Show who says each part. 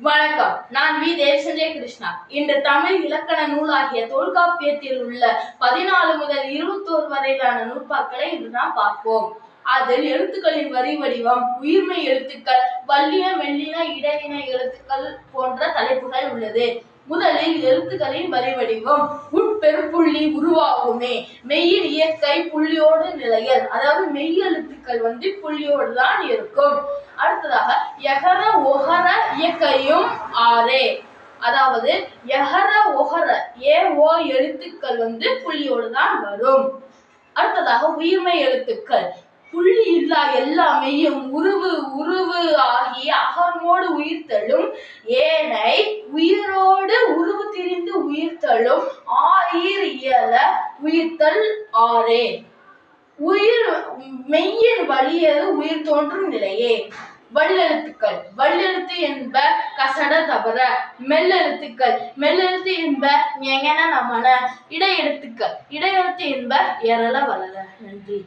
Speaker 1: வணக்கம். நான் வி. தேவசஞ்சய கிருஷ்ணா. இன்று தமிழ் இலக்கண நூலாகிய தொல்காப்பியத்தில் உள்ள பதினாலு முதல் இருபத்தோரு வரையிலான நூற்பாக்களை இன்று நாம் பார்ப்போம். அதில் எழுத்துக்களின் வரி வடிவம் உயிர்மை எழுத்துக்கள் வல்லின மெல்லின இடையின எழுத்துக்கள் போன்ற தலைப்புகள் உள்ளது. முதலில் எழுத்துக்களின் வரி வடிவம். உட்பெருப்புள்ளி உருவாகுமே. மெய்யின் இயற்கை புள்ளியோடு நிலையல். அதாவது மெய் எழுத்துக்கள் வந்து புள்ளியோடு தான் இருக்கும். அடுத்ததாக எகர ஒகர இயற்கையும் ஆறே. அதாவது எகர ஒகர ஏ ஓ எழுத்துக்கள் வந்து புள்ளியோடு தான் வரும். அடுத்ததாக உயிர்மை எழுத்துக்கள். புள்ளி இல்லா எல்லா மெய்யும் உருவு உருவு ஆகிய அகமோடு உயிர்த்தலும் ஏ உயிர்களும் ஆயிர் இயல உயிர்த்தல் ஆரே உயிர் மெய்யின் வலியது உயிர் தோன்றும் நிலையே. வல்லெழுத்துக்கள். வல்லெழுத்து என்ப கசட தபர. மெல்லெழுத்துக்கள். மெல்லெழுத்து என்ப எங்கன நமன. இடையெழுத்துக்கள். இடையெழுத்து என்ப எரள வளர. நன்றி.